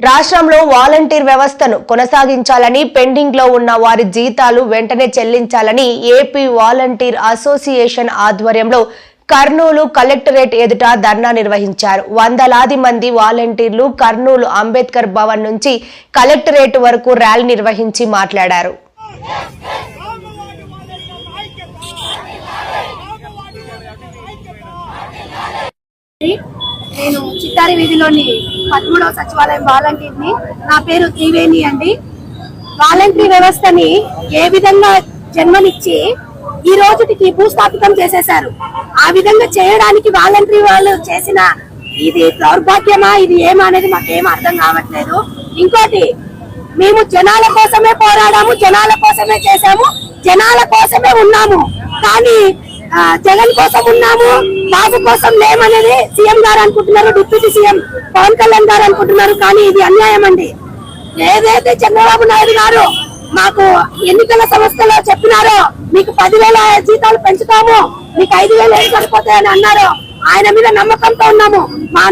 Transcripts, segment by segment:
రాష్ట్రంలో వాలంటీర్ వ్యవస్థను కొనసాగించాలని పెండింగ్లో ఉన్న వారి జీతాలు వెంటనే చెల్లించాలని ఏపీ వాలంటీర్ అసోసియేషన్ ఆధ్వర్యంలో కర్నూలు కలెక్టరేట్ ఎదుట ధర్నా నిర్వహించారు. వందలాది మంది వాలంటీర్లు కర్నూలు అంబేద్కర్ భవన్ నుంచి కలెక్టరేట్ వరకు ర్యాలీ నిర్వహించి మాట్లాడారు. నేను చిత్తారి వీధిలోని పదమూడవ సచివాలయం వాలంటీర్ని. నా పేరు త్రివేణి అండి. వాలంటరీ వ్యవస్థని ఏ విధంగా జన్మనిచ్చి ఈ రోజుకి భూస్థాపితం చేసేశారు? ఆ విధంగా చేయడానికి వాలంటరీ వాళ్ళు చేసిన ఇది దౌర్భాగ్యమా ఇది ఏమా అనేది మాకేం అర్థం కావట్లేదు. ఇంకోటి మేము జనాల కోసమే పోరాడాము జనాల కోసమే చేశాము జనాల కోసమే ఉన్నాము. కానీ జగన్ కోసం ఉన్నాము బాబు కోసం లేమనేది సీఎం గారు అనుకుంటున్నారు డిప్యూటీ సీఎం పవన్ కళ్యాణ్ గారు కానీ ఇది అన్యాయం అండి. ఏదైతే చంద్రబాబు నాయుడు గారు మాకు ఎన్నికల సంస్థలో చెప్పినారో మీకు పదివేల జీతాలు పెంచుతాము మీకు ఐదు వేలు ఏం సరిపోతాయని అన్నారు ఆయన మీద నమ్మకంతో ఉన్నాము. మా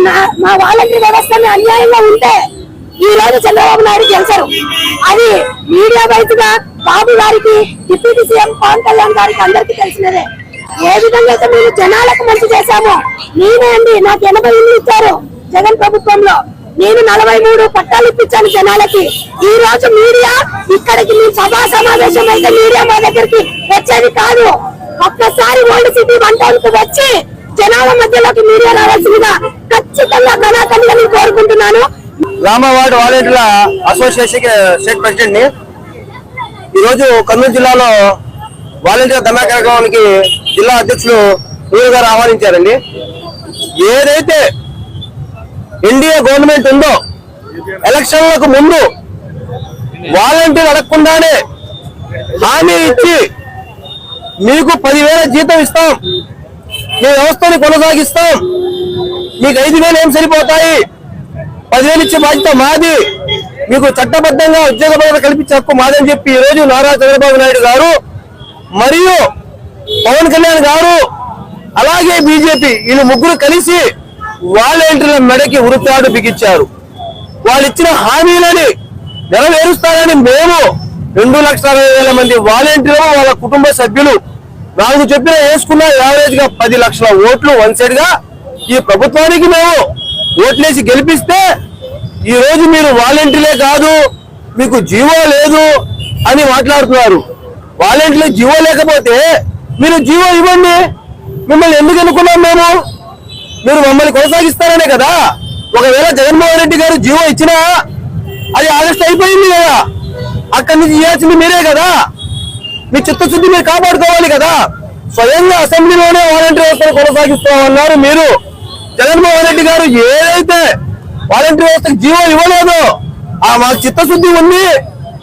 మా వాలంటీర్ వ్యవస్థని అన్యాయంగా ఉంటే ఈ రోజు చంద్రబాబు నాయుడు గెలిచారు. అది మీడియా బయటగా బాబు గారికి డిప్యూటీ సీఎం పవన్ కళ్యాణ్ గారికి అందరికీ తెలిసినదే. ఏ విధంగా అయితే మేము జనాలకు మంచి చేశామో నేనే అండి నాకు ఎనభై ఇల్లు ఇచ్చారు జగన్ ప్రభుత్వంలో. నేను నలభై మూడు పట్టాలు ఇప్పించాను జనాలకి. ఈ రోజు మీడియా ఇక్కడికి మీ సభా సమావేశం అయితే మీడియా మా దగ్గరికి వచ్చేది కాదు. ఒక్కసారి ఓల్డ్ సిటీ వన్ టౌన్కు వచ్చి జనాల మధ్యలోకి మీడియా రావాల్సిందిగా ఖచ్చితంగా కళాకళిగా నేను కోరుకుంటున్నాను. రామవాడ వాలంటీర్ల అసోసియేషన్ స్టేట్ ప్రెసిడెంట్ని ఈరోజు కర్నూలు జిల్లాలో వాలంటీర్ ధర్నా కార్యక్రమానికి జిల్లా అధ్యక్షులు నూరు గారు ఆహ్వానించారండి. ఏదైతే ఎన్డీఏ గవర్నమెంట్ ఉందో ఎలక్షన్లకు ముందు వాలంటీర్ అడగకుండానే హామీ ఇచ్చి మీకు పదివేల జీతం ఇస్తాం. మీ వ్యవస్థని కొనసాగిస్తాం. మీకు ఐదు వేలు ఏం సరిపోతాయి? పదివేలు ఇచ్చే బాధ్యత మాది. మీకు చట్టబద్ధంగా ఉద్యోగ భద్రత కల్పించే హక్కు మాదని చెప్పి ఈ రోజు నారా చంద్రబాబు నాయుడు గారు మరియు పవన్ కళ్యాణ్ గారు అలాగే బీజేపీ వీళ్ళు ముగ్గురు కలిసి వాలంటీర్ల మెడకి ఉరుతాడు బిగించారు. వాళ్ళు ఇచ్చిన హామీలని నెరవేరుస్తారని మేము రెండు లక్షల అరవై వేల మంది వాలంటీర్లు వాళ్ళ కుటుంబ సభ్యులు నాలుగు చెప్పిన వేసుకున్న యావరేజ్గా పది లక్షల ఓట్లు వన్ సైడ్గా ఈ ప్రభుత్వానికి మేము ఓట్లేసి గెలిపిస్తే ఈ రోజు మీరు వాలంటీర్లే కాదు మీకు జీవో లేదు అని మాట్లాడుతున్నారు. వాలంటీర్లు జీవో లేకపోతే మీరు జీవో ఇవ్వండి. మిమ్మల్ని ఎందుకు అనుకున్నాం మేము? మీరు మమ్మల్ని కొనసాగిస్తారనే కదా? ఒకవేళ జగన్మోహన్ రెడ్డి గారు జీవో ఇచ్చినా అది ఆగస్ట్ అయిపోయింది కదా. అక్కడి నుంచి ఇవ్వాల్సింది మీరే కదా. మీ చిత్తశుద్ధి మీరు కాపాడుకోవాలి కదా. స్వయంగా అసెంబ్లీలోనే వాలంటీర్ వ్యవస్థను కొనసాగిస్తామన్నారు మీరు. జగన్మోహన్ రెడ్డి గారు ఏదైతే వాలంటీర్ వ్యవస్థకు జీవో ఇవ్వలేదు ఆ మాకు చిత్తశుద్ధి ఉంది.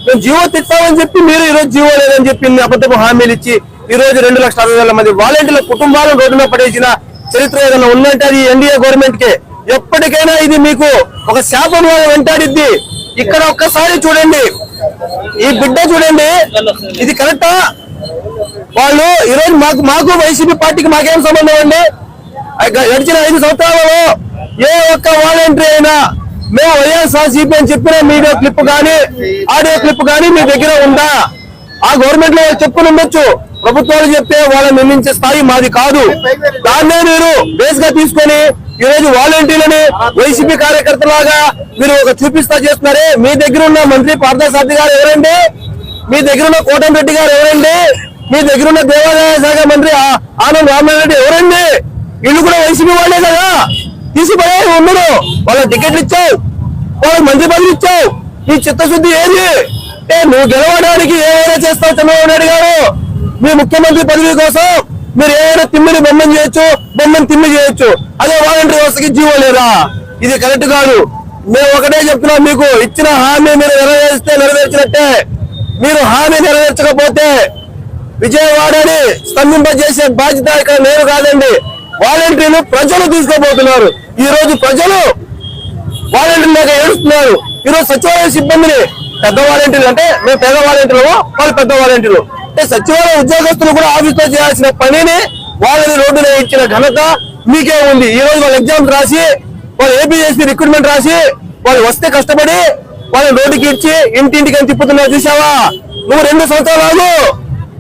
మేము జీవో తెచ్చామని చెప్పి మీరు ఈ రోజు జీవో లేదని చెప్పి ఇన్ని అబద్ధపు హామీలు ఇచ్చి ఈ రోజు రెండు లక్షల అరవై వేల మంది వాలంటీర్ల కుటుంబాలను రోడ్డున మీద పడేసిన చరిత్ర ఏదైనా ఉందంటే అది ఎన్డీఏ గవర్నమెంట్కి. ఎప్పటికైనా ఇది మీకు ఒక శాపం వెంటాడిద్ది. ఇక్కడ ఒక్కసారి చూడండి. ఈ బిడ్డ చూడండి. ఇది కరెక్టా వాళ్ళు ఈరోజు మాకు మాకు వైసీపీ పార్టీకి మాకేం సంబంధం అండి? గడిచిన ఐదు సంవత్సరాలలో ఏ ఒక్క వాలంటీర్ అయినా మేము వైఎస్ఆర్ సిపి అని చెప్పిన మీడియో క్లిప్ కానీ ఆడియో క్లిప్ కానీ మీ దగ్గర ఉందా? ఆ గవర్నమెంట్లో చెప్పుకుని ఉండొచ్చు. ప్రభుత్వాలు చెప్తే వాళ్ళని నిర్మించే స్థాయి మాది కాదు. దాన్నే మీరు బేస్గా తీసుకొని ఈ రోజు వాలంటీర్లని వైసీపీ కార్యకర్తలాగా మీరు ఒక చూపిస్తా చేస్తున్నారే. మీ దగ్గర ఉన్న మంత్రి పార్థసారథి గారు ఎవరండి? మీ దగ్గర ఉన్న కోటంరెడ్డి గారు ఎవరండి? మీ దగ్గర ఉన్న దేవాదాయ శాఖ మంత్రి ఆ- ఆనంద్ రామారెడ్డి ఎవరండి? వీళ్ళు కూడా వైసీపీ వాళ్ళే కదా. తీసిపోయే ఉన్నారు వాళ్ళ టికెట్లు ఇచ్చావు. వాళ్ళకి మంత్రి పదవి ఇచ్చావు. నీ చిత్తశుద్ధి ఏది? నువ్వు గెలవడానికి ఏమైనా చేస్తావు చంద్రబాబు నాయుడు గారు. మీ ముఖ్యమంత్రి పదవి కోసం మీరు ఏమైనా తిమ్మిని బొమ్మని చేయొచ్చు బొమ్మని తిమ్మి చేయొచ్చు. అదే వాలంటీర్ వ్యవస్థకి జీవో లేరా ఇది కరెక్ట్ కాదు. మేము ఒకటే చెప్తున్నాం మీకు ఇచ్చిన హామీ మీరు నెరవేరిస్తే నెరవేర్చినట్టే. మీరు హామీ నెరవేర్చకపోతే విజయవాడని స్తంభింపజేసే బాధ్యత ఇక్కడ నేను కాదండి. వాలంటీర్లు ప్రజలు తీసుకోబోతున్నారు. ఈ రోజు ప్రజలు వాలంటీర్లు లేక ఏడుస్తున్నారు. ఈ రోజు సచివాలయ సిబ్బందిని పెద్ద వాలంటీర్లు అంటే మేము పేద వాలంటీర్లు వాళ్ళు పెద్ద వాలంటీర్లు. అంటే సచివాలయ ఉద్యోగస్తులు కూడా ఆఫీస్లో చేయాల్సిన పనిని వాళ్ళని రోడ్డున ఇచ్చిన ఘనత మీకే ఉంది. ఈ రోజు వాళ్ళు ఎగ్జామ్స్ రాసి వాళ్ళు ఏపీఎస్సి రిక్రూట్మెంట్ రాసి వాళ్ళు వస్తే కష్టపడి వాళ్ళని రోడ్డుకి ఇచ్చి ఇంటింటికి అని తిప్పుతున్నావు చూసావా నువ్వు రెండు సంవత్సరాలు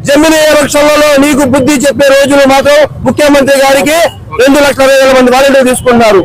జమిని ఎలక్షన్లలో నీకు బుద్ధి చెప్పే రోజులు మాత్రం ముఖ్యమంత్రి గారికి రెండు లక్షల వేల మంది వాలంటీర్ తీసుకున్నారు